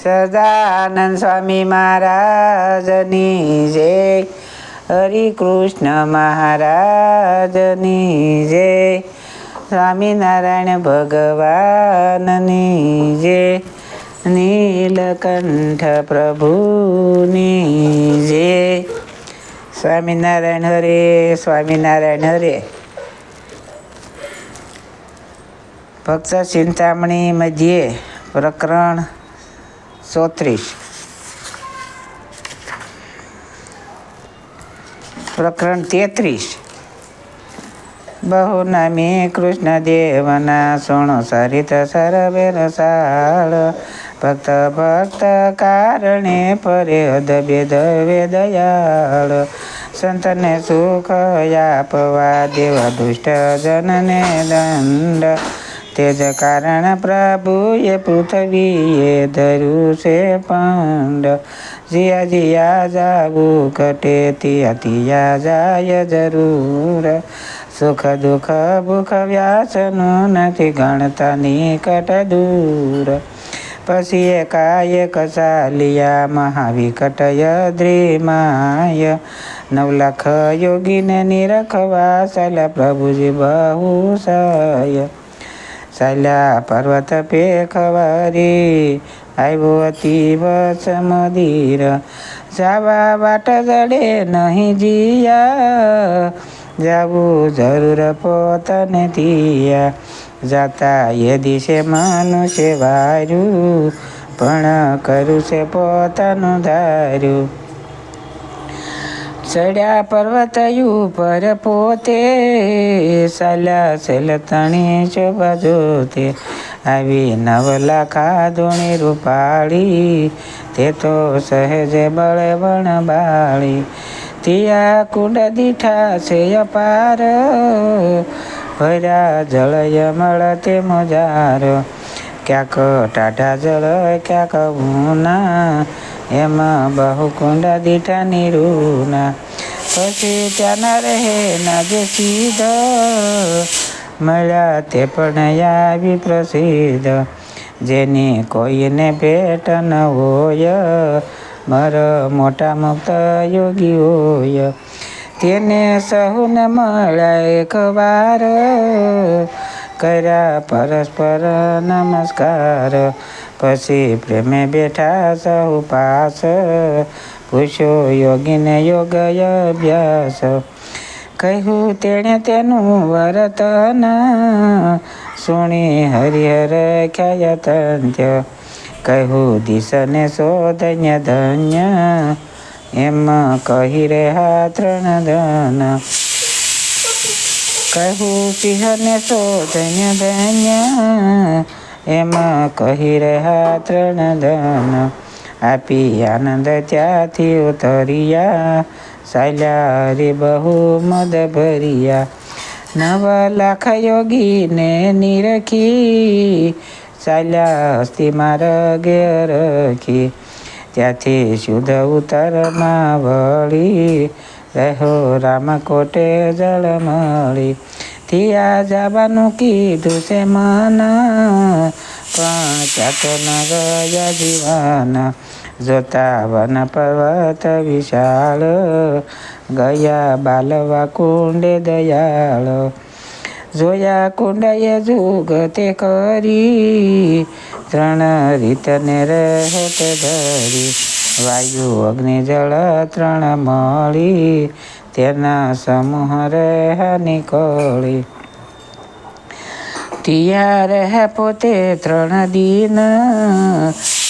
સદાનંદ સ્વામી મહારાજની જય હરિકૃષ્ણ મહારાજની જય સ્વામિનારાયણ ભગવાનની જય નીલકંઠ પ્રભુની જય સ્વામિનારાયણ હરે સ્વામિનારાયણ હરે ભક્ત ચિંતામણી મધ્યે પ્રકરણ ચોત્રીસ. પ્રકરણ તેત્રીસ. બહુ નામી કૃષ્ણદેવના સુણો સરિત સરવે સાળ. ભક્ત ભક્ત કારણે પરે અદભેદ દયાળ સંતને સુખ આપવા દેવા દુષ્ટ જનને દંડ. તેજ કારણ પ્રભુએ પૃથ્વીએ ધરું છે પંડ. જિયા જિયા જાવું ઘટે તિયા જાય જરૂર. સુખ દુઃખ ભૂખ વ્યાસનું નથી ગણતા નિકટ દૂર. પછી એકાએક ચાલિયા મહાવિકટ યદ્રિમાય. નવ લાખ યોગીને નિરખવા ચાલ્યા પ્રભુજી બહુ સય ચાલ્યા પર્વત પેખવારી આવ્યો અતિ વસ મદિર. જાવા વાટ જડે નહીં જીયા, જાવું જરૂર પોતને દિયા જાતા એ દિશે મનુષ્ય વાર્યું, પણ કરું છે પોતાનું ધાર્યું. ચડ્યા પર્વતયુ પર પોતે ચાલ્યા સેલતણી શોભા જોતે. આવી નવલાખા ધૂણી રૂપાળી, તે તો સહેજે બળે વણ બાળી. તિયા કુંડ દીઠા છે અપાર, ભર્યા જળય મળ તે મોજાર. ક્યાંક ટાઢા જળ, ક્યાંક ભૂના એમાં બહુ કુંડા દીઠા નીરુના. પછી ત્યાંના રહે ના જે સીધ. મળ્યા તે પણ આવી પ્રસિદ્ધ, જેની કોઈને ભેટ ન હોય. મર મોટા મુક્ત યોગી હોય. તેને સહુને મળ્યા એક વાર. કર્યા પરસ્પર નમસ્કાર. પછી પ્રેમે બેઠા સહુ પાસ. પૂછ્યો યોગીને યોગ અભ્યાસ કહ્યું, તેણે તેનું વરતન સુણી હરિહર ખ્યાતંત્ય. કહ્યું, દિશને શોધન્ય ધન્ય, એમ કહી રહ્યા ત્રણ ધન. કહું પિહને શોધન્ય ધન્ય, એમ કહી રહ્યા ત્રણ ધન. આપી આનંદ ત્યાંથી ઉતર્યા. ચાલ્યા રે બહુ મદ ભરિયા. નવ લાખ યોગીને નિરખી. ચાલ્યા હસ્તી માર્ગે રખી. ત્યાંથી શુદ્ધ ઉત્તરમાં વળી. રહ્યો રામકોટે જળ મળી. ત્યાં જવાનું કીધું છે મના. પણ ત્યાં તો ન ગયા જીવન જોતા વન પર્વત વિશાળ ગયા બાલવા કુંડે દયાળ જોયા કુંડએ જુગ તે કરી ત્રણ રીતને રહેત ધરી વાયુ અગ્નિ જળ ત્રણ મળી તેના સમૂહ રહ્યા નીકળી ત્યાં રહે પોતે ત્રણ દિન.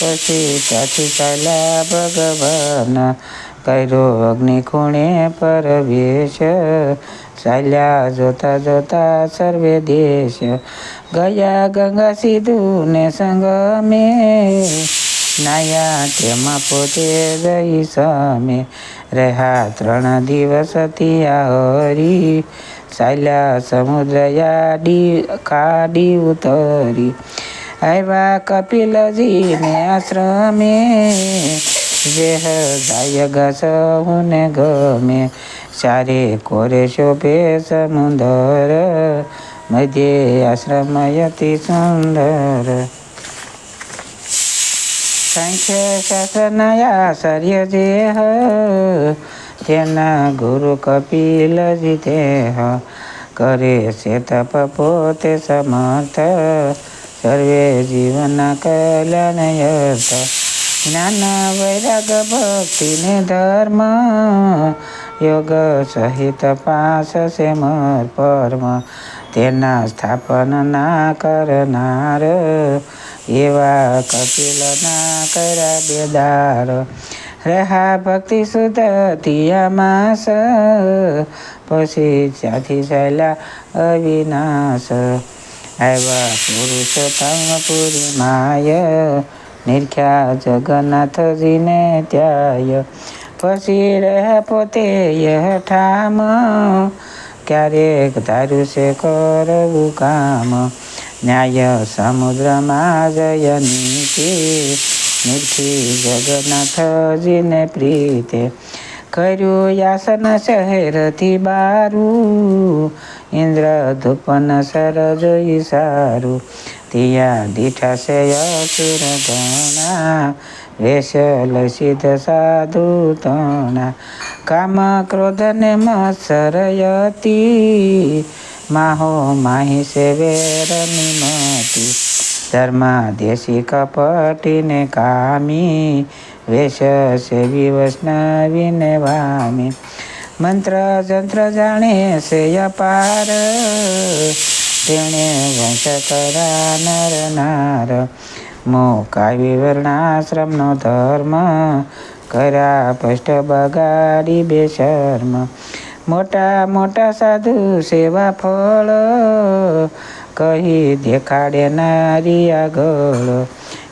પછી ત્યાંથી ચાલ્યા ભગવાન. કર્યો અગ્નિ ખૂણે પરવેશ. ચાલ્યા જોતા જોતા સર્વે દેશ. ગયા ગંગા સીધું ને સંગમે. નાયા તેમાં પોતે રહી સમે. રહ્યા ત્રણ દિવસ ત્યાં હરી. ચાલ્યા સમુદ્રયા ડી કાડી ઉતરી. આવ્યા કપિલજીને આશ્રમે. જે જાય ગસને ગમે. ચારે કોરે શોભે સમુદર. મધ્યે આશ્રમ અતિ સુંદર. સંખ્ય શાસ્ત્રના સર્ય જે તેના ગુરુ કપિલ જીતે કરે છે, તપ પોતે સમર્થ. સર્વે જીવન કલ્યાણ અર્થ જ્ઞાન વૈરાગ ભક્તિ ને ધર્મ. યોગ સહિત પાસ છે મર પરમ. તેના સ્થાપન ના કરનાર. એવા કપિલના કર્યા બેદાર રહા ભક્તિ સુત માસ પછી જ્યાંથી ચાલ્યા અવિનાશ. આવ્યા પુરુષોત્તમ પુરી માય નિર્ખ્યા જગન્નાથજીને ત્યાય. પછી રહે પોતે ઠામ, ક્યારેક ધાર્યું છે કરવું કામ. ન્યાય સમુદ્રમાં જય નિરખી જગન્નાથજીને પ્રીતે કર્યું યાસન શહેરથી બારું, ઇન્દ્ર ધૂપન સરજ સારું તિયા દીઠા છે અસુર ગણા વેશ લસિત સાધુ તણા. કામ ક્રોધને મસરયતી, માહો માહી સે વેર નિમતી કપટીને કામી વેશ સેવી વૈષ્ણવીને વામી મંત્ર જંત્ર જાણે છે અપાર તેણે વંશ કરા નર નાર મોકા વિવરણાશ્રમનો ધર્મ કર્યા પષ્ટ બગાડી બેશર્મ મોટા મોટા સાધુ સેવા ફળ કહી દેખાડે નારી આગળ.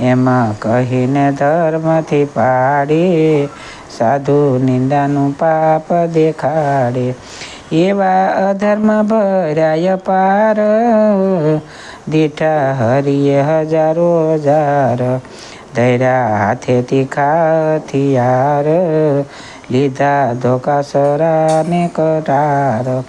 એમાં કહીને ધર્મથી પાડે. સાધુ નિંદાનું પાપ દેખાડે. એવા અધર્મ ભરાય પાર. દીઠા હરિયે હજારો હજાર. ધૈર્યા હાથેથી ખાથિયાર લીધા ધોકા સરાને કટાર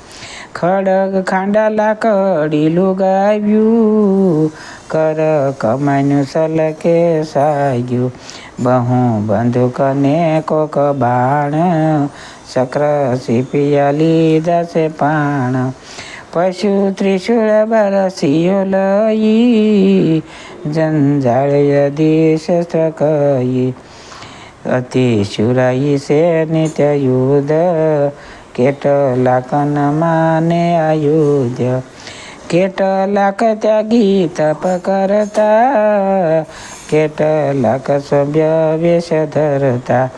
ખડગ ખાંડાલા કડીલું ગાવ્યું કર કમાન્યું સલકે સાગ્યું બહુ બંદૂકને કોક બાણ, શક્ર સીપિયા લીધા છે પાણ. પશુ ત્રિશુળ બરસીયો લઈ, જંજાળ દિશસ્ત્ર કહી અતિ શુરાઈ છે નિત્ય યુદ્ધ કેટલાક ન માને આયુધ. કેટલાક ત્યાગી તપ કરતા. કેટલાક સભ્ય વેશ ધરતા.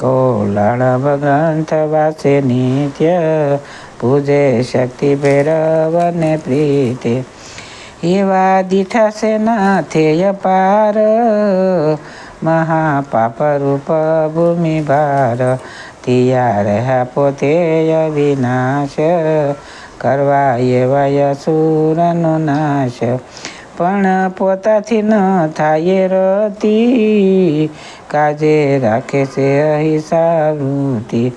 કોલાળ ગ્રંથ વાસે નિત્ય. પૂજે શક્તિ ભૈરવને પ્રીતે. એવા દીઠા સેના થેય પાર. મહાપાપ રૂપ ભૂમિ ભાર તિયા રહ્યા પોતે અવિનાશ કરવા એવા યસુરનો નાશ. પણ પોતાથી ન થાય રતી, કાજે રાખે છે અહિંસા વૃત્તિ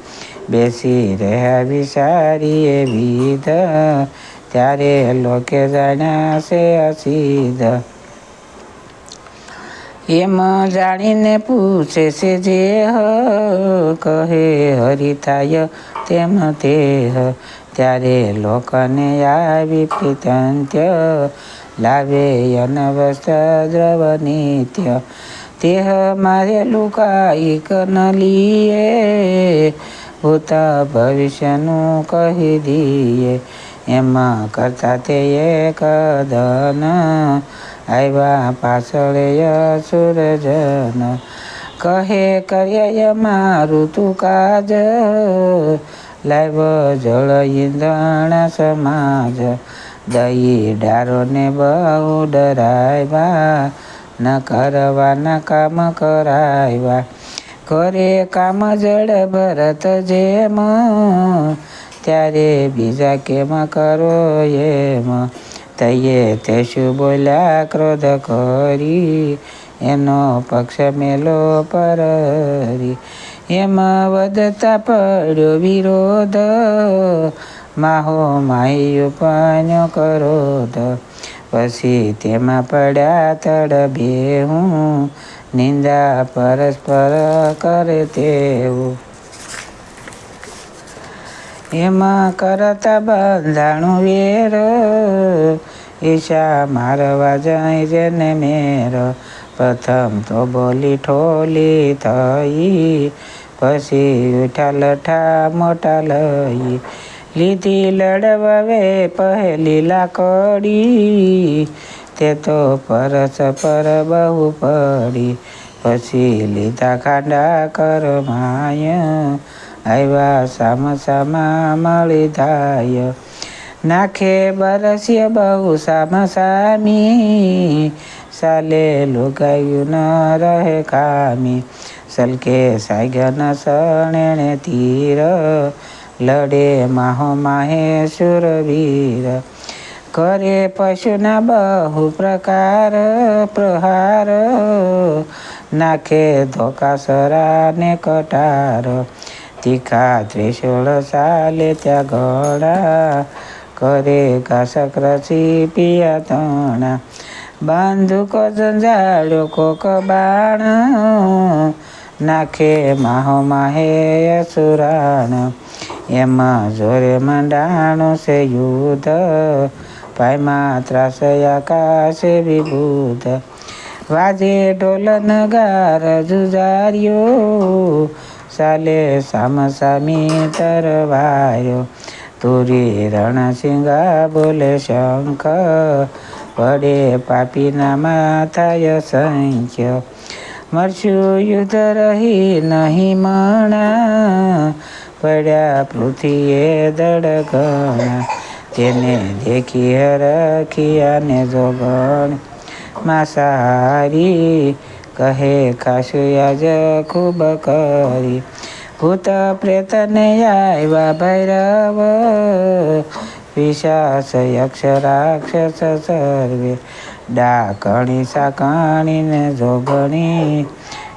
બેસી રહ્યા વિચારીએ વિધ, ત્યારે લોકે જાણ્યા છે અસિદ્ધ. એમ જાણીને પૂછે છે જે હ, કહે હરિતાય તેમ તે હ. ત્યારે લોકને આવી પ્રીતંત્ય, લાવે અનવસ્ત્ર નિત્ય તેહ મારે લુકાઈક ન લીએ ભૂત ભવિષ્યનું કહી દઈએ એમાં કરતા તે એક ધન આવ્યા પાછળ સુરજન. કહે કર્યા મારું તું કાજ. લાવ જળ ઈંધણ સમાજ. દઈ ડારોને બહુ ડરાવ્યા ન કરવાના કામ કરાવ્યા કરે કામ જળ ભરત જેમ. ત્યારે બીજા કેમ કરો એમ? તયે શું બોલ્યા, ક્રોધ કરી, એનો પક્ષ મેલો પરરી એમાં વધતા પડ્યો વિરોધ, માહો માહી પણ કરોધ. પછી તેમાં પડ્યા તડબે હું નિંદા પરસ્પર કરે તેવું એમાં કરતા બંધાણું વેર. ઈશા મારવા જાય જેને મેર. પ્રથમ તો બોલી ઠોલી થઈ, પછી ઉઠા લઠા મોટા લઈ. લીધી લડવવે પહેલી લાકડી, તે તો પરસ પર બહુ પડી. પછી લીધા ખાંડા કરમાય આવ્યા સામ સામા મળી થાય નાખે બરસ્ય બહુ સામ સામી. સાલે લુગાયું ન રહે કામી સલકે સાગન સણેણે તીર. લડે માહો માહે સુરવીર કરે પશુના બહુ પ્રકાર પ્રહાર. નાખે ધોકા સરા ને કટાર. તીખા ત્રિશુળ ચાલે ત્યાં ઘોડા કરે ઘાસક રસી પિયા તણા બાંધુકો જંજાળ્યો કોક બાણ નાખે માહો માહે અસુરાણ. એમાં જોરે મંડાણું છે યુદ્ધ પાયમાં ત્રાસ આકાશે વિભૂત. વાજે ઢોલન ગાર જુજાર્યો ચાલે સામસામી તરવાયો. તુરી રણસિંગા બોલે, શંખ પડે પાપીના માથાય સંખ્ય મરશું યુદ્ધ રહી નહીં મણા. પડ્યા પૃથ્વીએ દડગણા તેને દેખી હરખિયા ને જોગણ. માંસાહારી કહે ખાશું યાજ ખૂબ કરી ભૂત પ્રેતને આવ્યા ભૈરવ વિશાસ યક્ષ રાક્ષસ સર્વે ડાકણી સાકણીને જોગણી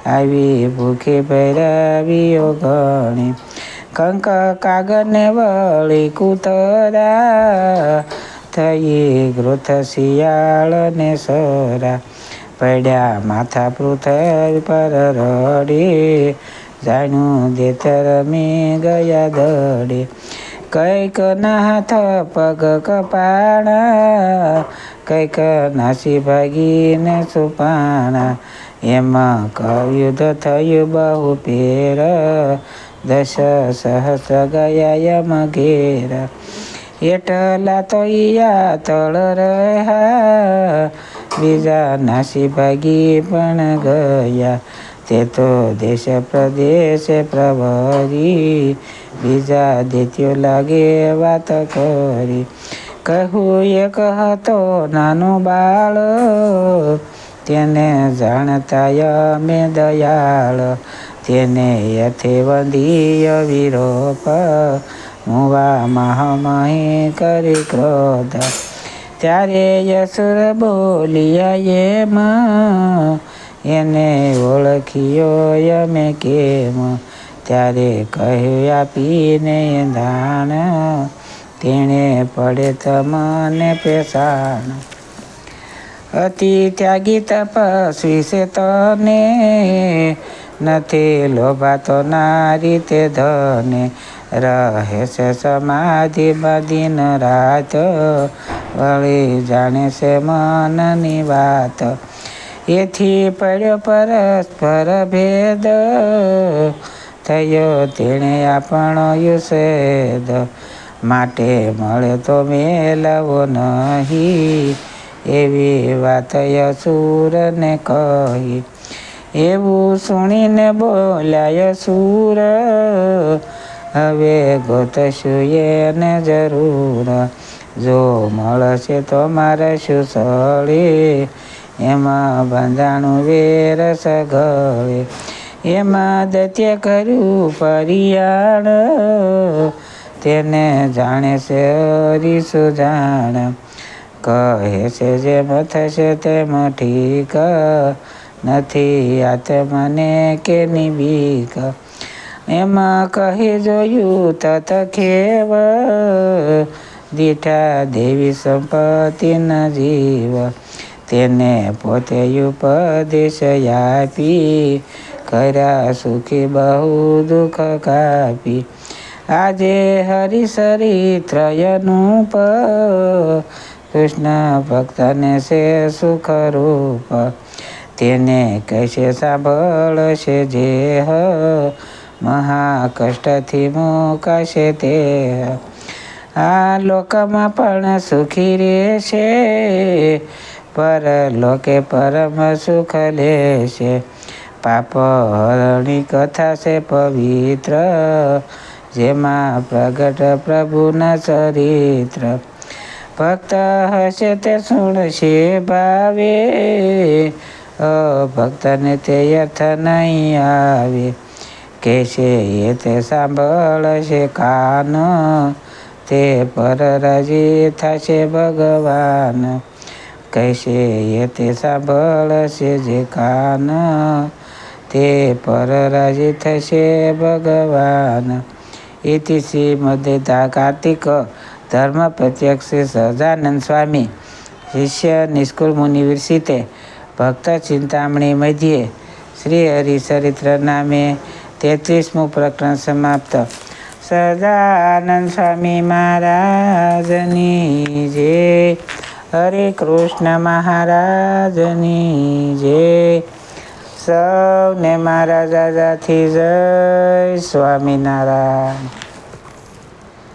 આવી ભૂખી ભૈરવીઓ ગણી કંક કાગળને વળી કૂતરા થઈ ગૃથ શિયાળ ને સરા પડ્યા માથા પૃથ્વી પર રડી જાણ્યું દેતર મી ગયા દડે કંઈક ના હાથ પગ કપાણા કંઈક નાસી ભાગીને સુપાણા એમાં કયુદ્ધ થયું બહુ પેર દશ સહસ્ર ગયા યમ ઘેર એટલા તો યા તળ રહ્યા બીજા નાસી ભાગી પણ ગયા. તે તો દેશ પ્રદેશ પ્રભરી. બીજા દેત્યો લાગે વાત કરી. કહું એક હતો નાનો બાળ. તેને જાણતા અમે દયાળ. તેને યથે વંદીય વિરોપ. મુવા મહામહી કરી ક્રોધ. ત્યારે યસુર બોલિયા, એમ એને ઓળખ્યો અમે કેમ? ત્યારે કહ્યું, આપીને દાણ તેણે પડે તમને પેસાણ અતિ ત્યાગી તપસ્વી છે તને. નથી લોભાતો ના રીતે ધને. રહે છે સમાધિમાં દિન રાત. વળી જાણે છે મનની વાત. એથી પડ્યો પરસ્પર ભેદ. થયો તેણે આપણો યુષેદ માટે મળે તો મેલવો નહીં. એવી વાત યસુરને કહી. એવું સુણીને બોલાય સુર. હવે ગોતશું એને જરૂર. જો મળશે તો મારે શું એમાં બંધાણું વેર સઘળે. એમાં દત્ય કર્યું પરિયાણ તેને જાણે છે હરીશું જાણ કહે છે જેમ થશે તેમ ઠીક. નથી આત્મને કે બીક? એમાં કહી જોયું તત ખેવ, દીઠા દેવી સંપત્તિ ન જીવ. તેને પોતે ઉપદેશ આપી, કર્યા સુખી બહુ દુઃખ કાપી. આજે હરિચરિત્રયનું પ કૃષ્ણ ભક્તને છે સુખ રૂપ તેને કશે સાંભળશે જે હ. મહાકષ્ટથી મુકાશે તે આ લોકમાં પણ સુખી રહેશે. પર લોકે પરમ સુખ લેશે. પાપ હરણી કથા છે પવિત્ર, જેમાં પ્રગટ પ્રભુના ચરિત્ર. ભક્ત હશે તે સુણશે ભાવે. ભક્તને તે અર્થ નહીં આવે. કહેશે, એ તે સાંભળશે કાન. તે પર રાજી થશે ભગવાન. કહેશે, એ તે સાંભળશે જે કાન. તે પર રાજી થશે ભગવાન. ઇતિ શ્રીમદ્ કાર્તિક ધર્મ પ્રત્યક્ષ સહજાનંદ સ્વામી, શિષ્ય નિષ્કુળ મુનિ વિરસિતે ભક્ત ચિંતામણી મધ્યે શ્રી હરિચરિત્ર નામે તેત્રીસમું પ્રકરણ સમાપ્ત. સદાનંદ સ્વામી મહારાજની જય હરે કૃષ્ણ મહારાજની જય સૌને મારા દાદાથી જય સ્વામિનારાયણ.